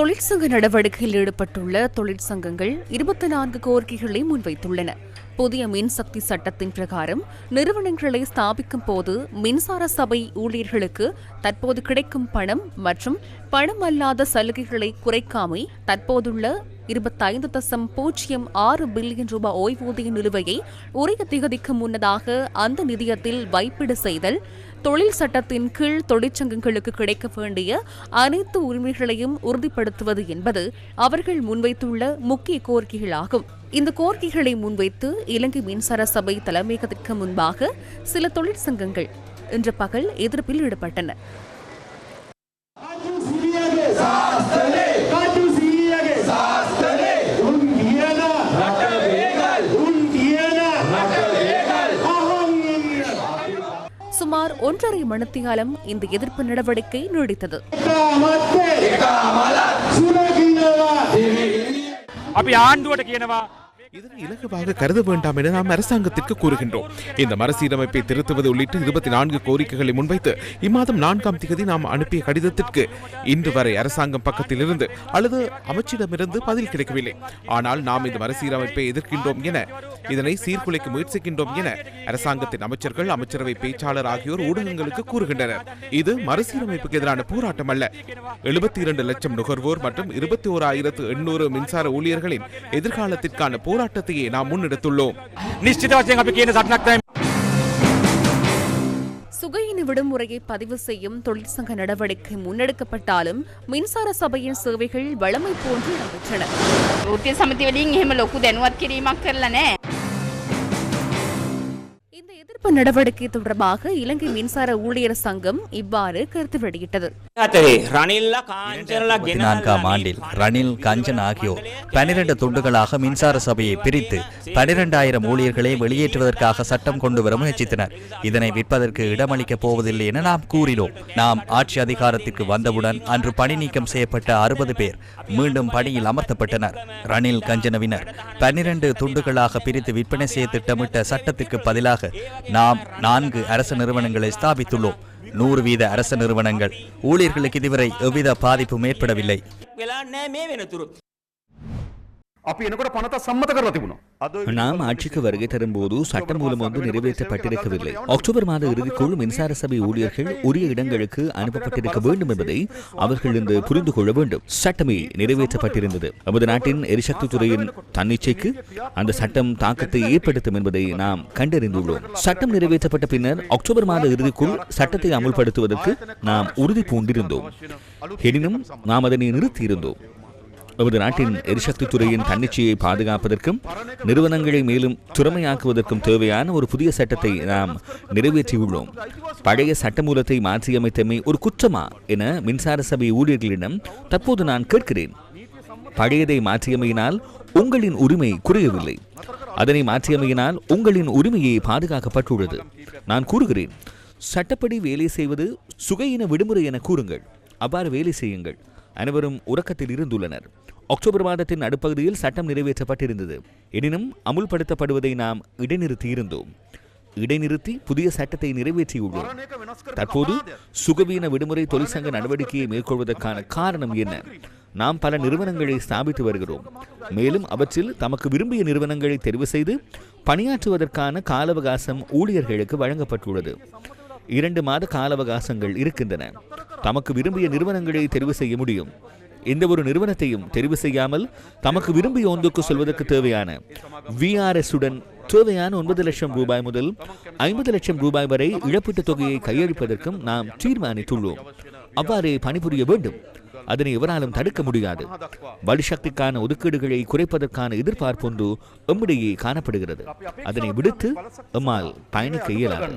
தொழிற்சங்க நடவடிக்கையில் ஈடுபட்டுள்ள தொழிற்சங்கங்கள் இருபத்தி நான்கு கோரிக்கைகளை முன்வைத்துள்ளன. புதிய மின்சக்தி சட்டத்தின் பிரகாரம் நிறுவனங்களை ஸ்தாபிக்கும் போது மின்சார சபை ஊழியர்களுக்கு தற்போது கிடைக்கும் பணம் மற்றும் பணம் அல்லாத சலுகைகளை குறைக்காமை தற்போதுள்ள இருபத்தைந்து தசம் பூஜ்ஜியம் ஆறு பில்லியன் ரூபாய் ஓய்வூதிய நிலுவையை உரிய திகதிக்கு முன்னதாக அந்த நிதியத்தில் வைப்பீடு செய்தல் தொழில் சட்டத்தின் கீழ் தொழிற்சங்கங்களுக்கு கிடைக்க வேண்டிய அனைத்து உரிமைகளையும் உறுதிப்படுத்துவது என்பது அவர்கள் முன்வைத்துள்ள முக்கிய கோரிக்கைகளாகும். இந்த கோரிக்கைகளை முன்வைத்து இலங்கை மின்சார சபை தலைமையகத்திற்கு முன்பாக சில தொழிற்சங்கங்கள் இன்று பகல் எதிர்ப்பில் ஈடுபட்டன. ஒன்றரை மணித்தியாலம் இந்த எதிர்ப்பு நடவடிக்கை நீடித்தது එකමත්තේ එකමලත් සුරකින්නවා අපි ආණ්ඩුවට කියනවා இதனை இலகுவாக கருத வேண்டாம் என நாம் அரசாங்கத்திற்கு கூறுகின்றோம். இந்த மறுசீரமைப்பை திருத்துவது உள்ளிட்ட இருபத்தி நான்கு கோரிக்கைகளை முன்வைத்து இம்மாதம் நான்காம் தேதி நாம் அனுப்பிய கடிதத்திற்கு இன்று வரை அரசாங்கம் பக்கத்திலிருந்து அல்லது அமைச்சிடமிருந்து பதில் கிடைக்கவில்லை. ஆனால் நாம் இந்த மறுசீரமைப்பை எதிர்க்கின்றோம் என இதனை சீர்குலைக்க முயற்சிக்கின்றோம் என அரசாங்கத்தின் அமைச்சர்கள் அமைச்சரவை பேச்சாளர் ஆகியோர் ஊடகங்களுக்கு கூறுகின்றனர். இது மறுசீரமைப்புக்கு எதிரான போராட்டம் அல்ல. எழுபத்தி இரண்டு லட்சம் நுகர்வோர் மற்றும் இருபத்தி ஓராயிரத்து எண்ணூறு மின்சார ஊழியர்களின் எதிர்காலத்திற்கான போராட்டத்தையே நாம் முன்னெடுத்துள்ளோம். சுகையின விடுமுறையை பதிவு செய்யும் தொழிற்சங்க நடவடிக்கை முன்னெடுக்கப்பட்டாலும் மின்சார சபையின் சேவைகள் வளமை போன்று இடம்பெற்றன. மீட்பு நடவடிக்கை தொடர்பாக இலங்கை மின்சார ஊழியர் சங்கம் இவ்வாறு கருத்து வெளியிட்டது. ஆண்டில் ரணில் கஞ்சன் ஆகியோர் பனிரெண்டு துண்டுகளாக மின்சார சபையை பிரித்து பனிரெண்டாயிரம் ஊழியர்களை வெளியேற்றுவதற்காக சட்டம் கொண்டு வர முயற்சித்தனர். இதனை விற்பதற்கு இடமளிக்க போவதில்லை என நாம் கூறினோம். நாம் ஆட்சி அதிகாரத்திற்கு வந்தவுடன் அன்று பணி நீக்கம் செய்யப்பட்ட அறுபது பேர் மீண்டும் பணியில் அமர்த்தப்பட்டனர். ரணில் கஞ்சனவினர் பனிரெண்டு துண்டுகளாக பிரித்து விற்பனை செய்ய திட்டமிட்ட சட்டத்துக்கு பதிலாக நாம் நான்கு அரசு நிறுவனங்களை ஸ்தாபித்துள்ளோம் நூறு வீத அரசு நிறுவனங்கள் ஊழியர்களுக்கு இதுவரை எவ்வித பாதிப்பும் ஏற்படவில்லை වෙලා නෑ මේ වෙනතුරු. අපි එනකොට පනත සම්මත කරලා තිබුණා. நாம் ஆட்சிக்கு வருகை தரும்போது சட்டமூலம் ஒன்று நிறைவேற்றப்பட்டிருக்கவில்லை. அக்டோபர் மாத இறுதிக்குள் மின்சார சபை ஊழியர்கள் உரிய இடங்களுக்கு அனுப்பப்பட்டிருக்க வேண்டும் என்பதை அவர்கள் இன்று புரிந்து கொள்ள வேண்டும். சட்டமே நிறைவேற்றப்பட்டிருந்தது. நமது நாட்டின் எரிசக்தி துறையின் தன்னிச்சைக்கு அந்த சட்டம் தாக்கத்தை ஏற்படுத்தும் என்பதை நாம் கண்டறிந்துள்ளோம். சட்டம் நிறைவேற்றப்பட்ட பின்னர் அக்டோபர் மாத இறுதிக்குள் சட்டத்தை அமுல்படுத்துவதற்கு நாம் உறுதி பூண்டிருந்தோம். எனினும் நாம் அதனை நிறுத்தியிருந்தோம். நமது நாட்டின் எரிசக்தி துறையின் தன்னிச்சையை பாதுகாப்பதற்கும் நிறுவனங்களை மேலும் திறமையாக்குவதற்கும் தேவையான ஒரு புதிய சட்டத்தை நாம் நிறைவேற்றியுள்ளோம். பழைய சட்டமூலத்தை மாற்றியமைத்தமை ஒரு குற்றமா என மின்சார சபை ஊழியர்களிடம் தற்போது நான் கேட்கிறேன். பழையதை மாற்றியமையினால் உங்களின் உரிமை குறையவில்லை. அதனை மாற்றியமையினால் உங்களின் உரிமையை பாதுகாக்கப்பட்டுள்ளது. நான் கூறுகிறேன் சட்டப்படி வேலை செய்வது சுகையின விடுமுறை என கூறுங்கள். அவ்வாறு வேலை செய்யுங்கள். அனைவரும் உறக்கத்தில் இருந்துள்ளனர். அக்டோபர் மாதத்தின் நடுப்பகுதியில் சட்டம் நிறைவேற்றப்பட்டிருந்தது. எனினும் அமுல்படுத்தப்படுவதை நாம் இடைநிறுத்தியிருந்தோம். இடைநிறுத்தி புதிய சட்டத்தை நிறைவேற்றியுள்ளோம். தற்போது சுகவீன விடுமுறை தொழிற்சங்க நடவடிக்கையை மேற்கொள்வதற்கான காரணம் என்ன? நாம் பல நிறுவனங்களை ஸ்தாபித்து வருகிறோம். மேலும் அவற்றில் தமக்கு விரும்பிய நிறுவனங்களை தெரிவு செய்து பணியாற்றுவதற்கான கால அவகாசம் ஊழியர்களுக்கு வழங்கப்பட்டுள்ளது. இரண்டு மாத கால அவகாசங்கள் இருக்கின்றன. தமக்கு விரும்பிய நிறுவனங்களை தெரிவு செய்ய முடியும். எந்த ஒரு நிறுவனத்தையும் தெரிவு செய்யாமல் தமக்கு விரும்பிய ஒன்றுக்கு சொல்வதற்கு தேவையான விஆர்எஸ் உடன் தேவையான ஒன்பது லட்சம் ரூபாய் முதல் ஐம்பது லட்சம் ரூபாய் வரை இழப்பீட்டுத் தொகையை கையளிப்பதற்கும் நாம் தீர்மானித்துள்ளோம். அவ்வாறே பணிபுரிய வேண்டும். அதனை எவராலும் தடுக்க முடியாது. வலுசக்திக்கான ஒதுக்கீடுகளை குறைப்பதற்கான எதிர்பார்ப்பு ஒன்று எம்மிடையே காணப்படுகிறது. அதனை விடுத்து எம்மால் பயணிக்க இயலாது.